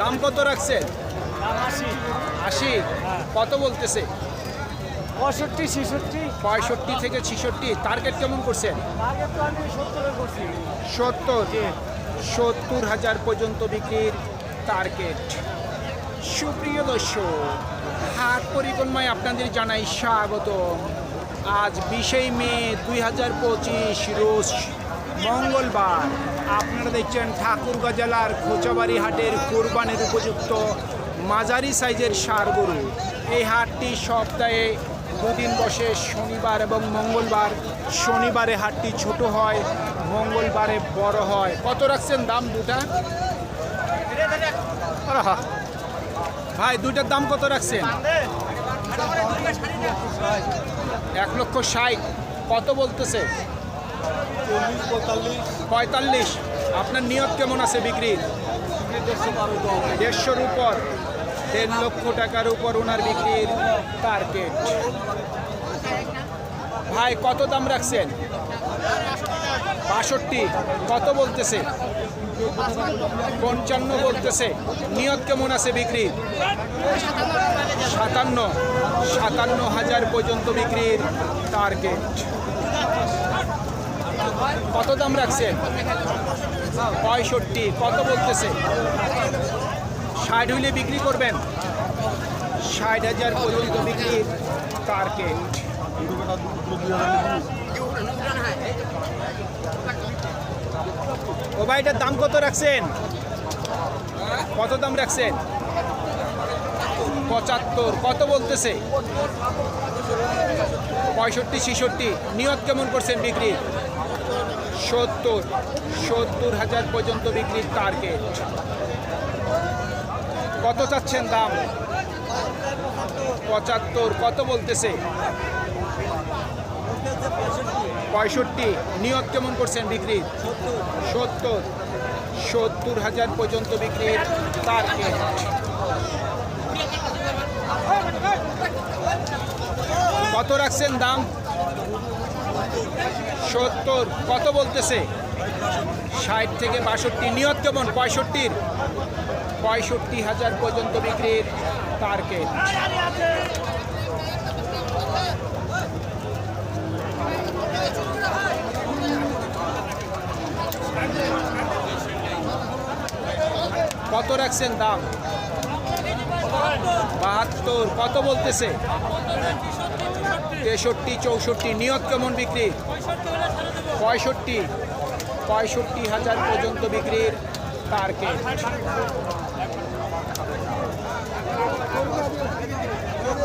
দাম কত রাখছেন দাম আশি। কত বলতেছে? পঁয়ষট্টি ছেষট্টি। পঁয়ষট্টি থেকে ছিষট্টি। টার্গেট কেমন করছেন সত্তরে সত্তর? হাজার পর্যন্ত বিক্রির টার্গেট সুপ্রিয় দর্শক হাট পরিক্রমায় আপনাদের জানাই স্বাগত আজ বিশেই মে দুই হাজার পঁচিশ রোজ মঙ্গলবার আপনারা দেখছেন ঠাকুরগাঁ জেলার খোঁচাবাড়ি হাটের কোরবানের উপযুক্ত মাঝারি সাইজের সার গরু। এই হাটটি সপ্তাহে দুদিন বসে শনিবার এবং মঙ্গলবার। শনিবারে হাটটি ছোট হয়, মঙ্গলবারে বড় হয়। কত রাখছেন দাম দুটা। ভাই, দুইটার দাম কত রাখছেন? এক লক্ষ ষাট। কত বলতেছে? পঁয়তাল্লিশ। আপনার নিয়ত কেমন আছে বিক্রির? দেড়শোর উপর। দেড় লক্ষ টাকার উপর ওনার বিক্রির টার্গেট ভাই, কত দাম রাখছেন? বাষট্টি। কত বলতেছে? পঞ্চান্ন বলতেছে। নিয়ত কেমন আছে বিক্রি সাতান্ন। সাতান্ন হাজার পর্যন্ত বিক্রির টার্গেট কত দাম রাখছেন পঁয়ষট্টি। কত বলতেছে? ষাট হইলে বিক্রি করবেন। ষাট হাজার পর্যন্ত বিক্রির টার্গেট ও ভাই এটার দাম কত রাখছেন? কত দাম রাখছেন? পঁচাত্তর। কত বলতেছে? পঁয়ষট্টি, ছেষট্টি। নিয়ত কেমন করছেন বিক্রি? সত্তর সত্তর হাজার পর্যন্ত বিক্রির টার্গেট কত চাচ্ছেন দাম? পঁচাত্তর, কত বলতেছে? পঁয়ষট্টি, নিয়ত কেমন করছেন বিক্রি? সত্তর সত্তর হাজার পর্যন্ত বিক্রির টার্গেট কত রাখছেন দাম? সত্তর, কত বলতেছে? ষাট থেকে বাষট্টি, নিয়ত কেমন? পঁয়ষট্টির? পঁয়ষট্টি হাজার পর্যন্ত বিক্রির টার্গেট কত রাখছেন দাম? বাহাত্তর, কত বলতেছে? তেষট্টি চৌষট্টি নিয়ত কেমন বিক্রি? পঁয়ষট্টি পঁয়ষট্টি হাজার পর্যন্ত বিক্রির টার্গেট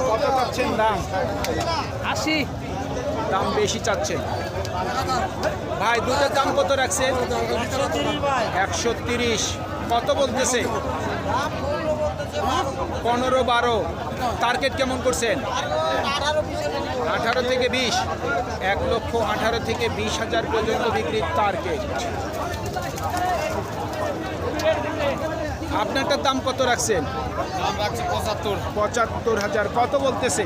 কত চাচ্ছেন দাম? আশি। দাম বেশি চাচ্ছেন। ভাই দুটোর দাম কত রাখছেন? একশো তিরিশ। কত বলতেছে? পনেরো বারো। টার্গেট কেমন করছেন? আঠারো থেকে বিশ। এক লক্ষ আঠারো থেকে বিশ হাজার পর্যন্ত বিক্রির টার্গেট আপনারটার দাম কত রাখছেন? পঁচাত্তর। পঁচাত্তর হাজার। কত বলতেছে?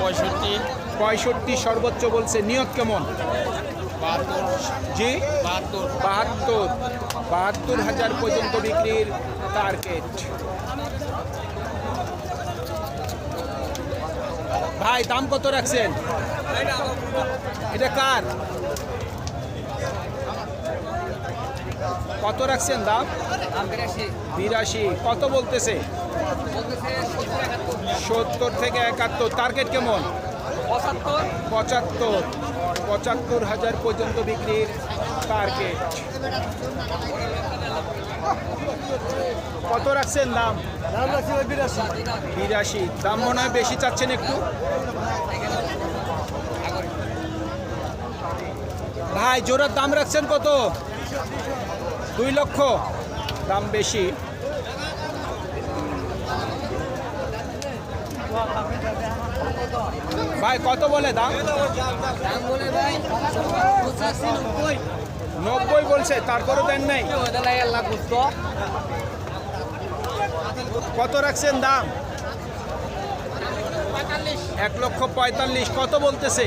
পঁয়ষট্টি। পঁয়ষট্টি সর্বোচ্চ বলছে। নিয়ত কেমন? জি? বাহাত্তর। বাহাত্তর। বাহাত্তর হাজার পর্যন্ত বিক্রির টার্গেট ভাই, দাম কত রাখছেন? এটা কার? কত রাখছেন দাম? বিরাশি। কত বলতেছে? সত্তর থেকে একাত্তর। টার্গেট কেমন? পঁচাত্তর। পঁচাত্তর পঁচাত্তর হাজার পর্যন্ত বিক্রির টার্গেট কত রাখছেন দাম? দাম রাখছি বিরাশি। বিরাশি। দাম মনে হয় বেশি চাচ্ছেন একটু? ভাই জোড়ার দাম রাখছেন কত? দুই লক্ষ। দাম বেশি। ভাই কত বলে দাম? দাম বলে ভাই পঁচাশি নব্বই বলছে তারপরে দেন নাই। কত রাখছেন দাম? এক লক্ষ পঁয়তাল্লিশ, কত বলতেছে?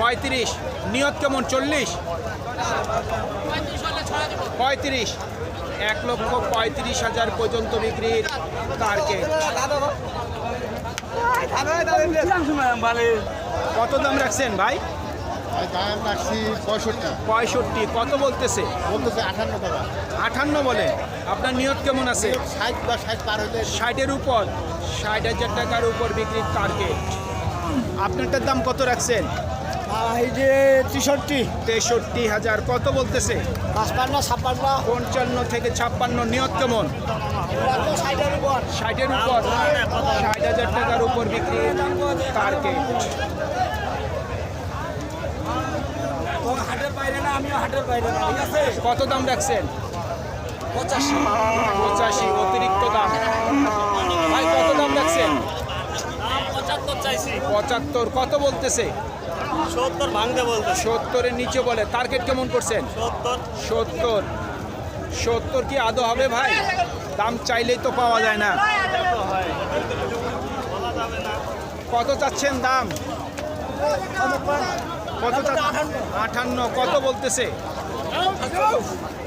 পঁয়ত্রিশ, নিয়ত কেমন? চল্লিশ? পঁয়ত্রিশ, এক লক্ষ পঁয়ত্রিশ হাজার পর্যন্ত বিক্রির টার্গেট কত দাম রাখছেন ভাই? দাম রাখছি পঁয়ষট্টি। পঁয়ষট্টি কত বলতেছে? বলতেছে আঠান্ন টাকা। আঠান্ন বলে। আপনার নিয়ত কেমন আছে? ষাট বা ষাট পার হইলে ষাটের উপর। ষাট হাজার টাকার উপর বিক্রির টার্গেট আপনারটার দাম কত রাখছেন? এই যে তেষট্টি। তেষট্টি হাজার। কত বলতেছে? পাঁচপান্ন ছাপ্পান্ন। পঞ্চান্ন থেকে ছাপ্পান্ন। নিয়ত কেমন? ষাটের উপর। ষাটের উপর। ষাট হাজার টাকার উপর বিক্রির টার্গেট হাটের বাইরে না আমিও হাটের বাইরে না ঠিক আছে? কত দাম রাখছেন? পঁচাশি। পঁচাশি অতিরিক্ত দাম। ভাই কত দাম রাখছেন? পঁচাত্তর কত বলতেছে? সত্তর ভাঙতে বলতে সত্তরের নিচে বলে টার্গেট কেমন করছেন? সত্তর। সত্তর। সত্তর কি আদৌ হবে ভাই? দাম চাইলেই তো পাওয়া যায় না। কত চাচ্ছেন দাম? কত আটান্ন কত বলতেছে?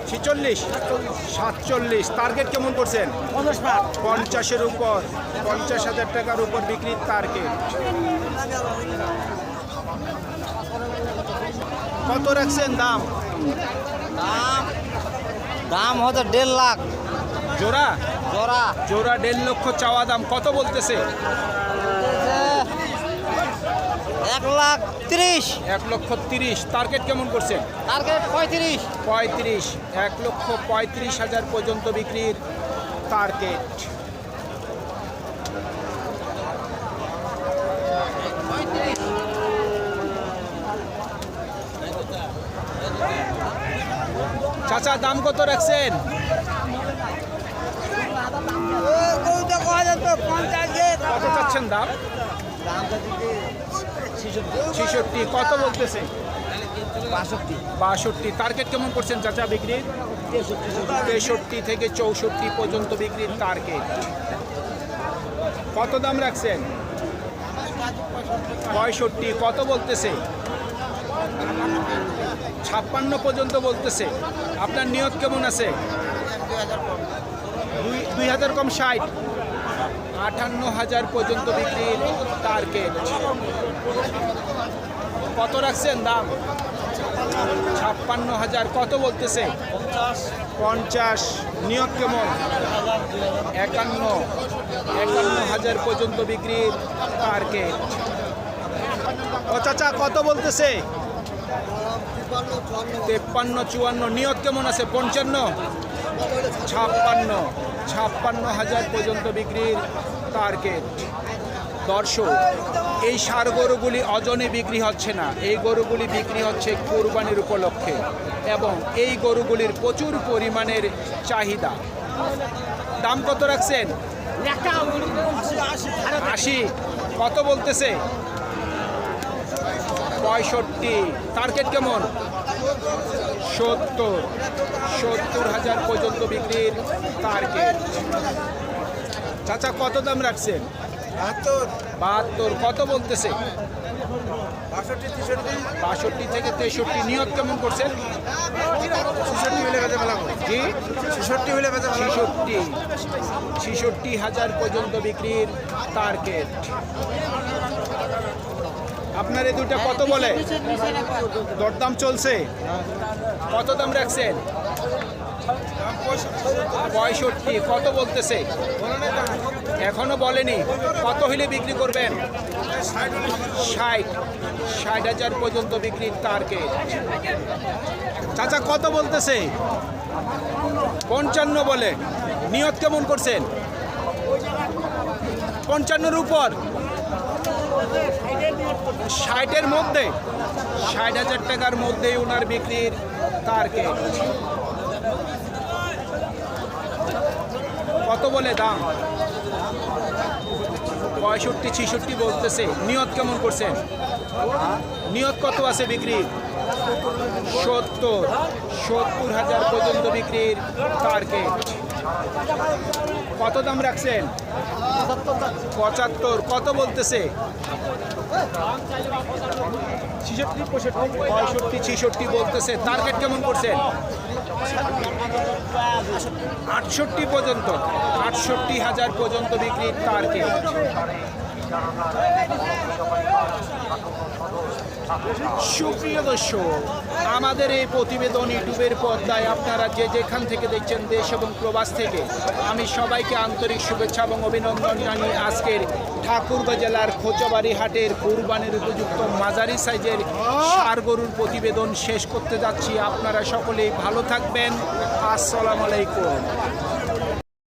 ছিচল্লিশ সাতচল্লিশ। টার্গেট কেমন করছেন? পঞ্চাশের উপর পঞ্চাশ হাজার টাকার উপর বিক্রির টার্গেট কত রাখছেন দাম? দাম দাম হচ্ছে দেড় লাখ। জোড়া? জোড়া। জোড়া দেড় লক্ষ চাওয়া দাম কত বলতেছে? এক লাখ তিরিশ। এক লক্ষ তিরিশ। টার্গেট কেমন করছেন টার্গেট পঁয়ত্রিশ। পঁয়ত্রিশ। এক লক্ষ পঁয়ত্রিশ হাজার পর্যন্ত বিক্রির টার্গেট চাচা দাম কত রাখছেন? কত চাচ্ছেন দাম? ছেষট্টি কত বলতেছে? বাষট্টি। বাষট্টি। টার্গেট কেমন করছেন চাচা বিক্রির তেষট্টি থেকে চৌষট্টি পর্যন্ত বিক্রির টার্গেট কত দাম রাখছেন? পঁয়ষট্টি কত বলতেছে? ছাপ্পান্ন পর্যন্ত বলতেছে। আপনার নিয়ত কেমন আছে? দুই হাজার কম ষাট। আটান্ন হাজার পর্যন্ত বিক্রির টার্গেট কত রাখছেন দাম? ছাপ্পান্ন হাজার। কত বলতেছে? পঞ্চাশ। নিয়ত কেমন? একান্ন। একান্ন হাজার পর্যন্ত বিক্রির টার্গেট ও চাচা কত বলতেছে? তেপ্পান্ন চুয়ান্ন। নিয়ত কেমন আছে? পঞ্চান্ন? ছাপ্পান্ন। ছাপ্পান্ন হাজার পর্যন্ত বিক্রির টার্গেট দর্শক, এই সার গরুগুলি অজনে বিক্রি হচ্ছে না। এই গরুগুলি বিক্রি হচ্ছে কোরবানির উপলক্ষে এবং এই গরুগুলির প্রচুর পরিমাণের চাহিদা। দাম কত রাখছেন? আশি। কত বলতেছে? পঁয়ষট্টি। টার্গেট কেমন? সত্তর সত্তর হাজার পর্যন্ত বিক্রির টার্গেট চাচা কত দাম রাখছেন? বাহাত্তর। কত বলতেছে? বাষট্টি থেকে তেষট্টি নিয়ত কেমন করছেন? জি? ছেষট্টি হইলে ছেষট্টি ছেষট্টি হাজার পর্যন্ত বিক্রির টার্গেট আপনার এই দুটা কত বলে? দরদাম চলছে। কত দাম রাখছেন? পঁয়ষট্টি, কত বলতেছে? এখনও বলেনি। কত হইলে বিক্রি করবেন? ষাট। ষাট হাজার পর্যন্ত বিক্রির টার্গেট চাচা, কত বলতেছে? পঞ্চান্ন বলে। নিয়ত কেমন করছেন? পঞ্চান্নর উপর। ষাটের মধ্যে, ষাট হাজার টাকার মধ্যেই ওনার বিক্রির টার্গেট কত বলে দাম? পঁয়ষট্টি, ছিষট্টি বলতেছে। নিয়ত কেমন করছেন? নিয়ত কত আছে বিক্রির সত্তর। সত্তর হাজার পর্যন্ত বিক্রির টার্গেট কত দাম রাখছেন? পঁচাত্তর। কত বলতেছে? পঁয়ষট্টি। ছিষট্টি বলতেছে। টার্গেট কেমন করছেন? আটষট্টি পর্যন্ত। আটষট্টি হাজার পর্যন্ত বিক্রির টার্গেট সুপ্রিয় দর্শক, আমাদের এই প্রতিবেদন ইউটিউবের পর্দায় আপনারা যে যেখান থেকে দেখছেন দেশ এবং প্রবাস থেকে, আমি সবাইকে আন্তরিক শুভেচ্ছা এবং অভিনন্দন জানিয়ে আজকের ঠাকুরগাঁ জেলার খোঁচাবাড়ি হাটের কুরবানির উপযুক্ত মাঝারি সাইজের সার গরুর প্রতিবেদন শেষ করতে যাচ্ছি। আপনারা সকলেই ভালো থাকবেন। আসসালামু আলাইকুম।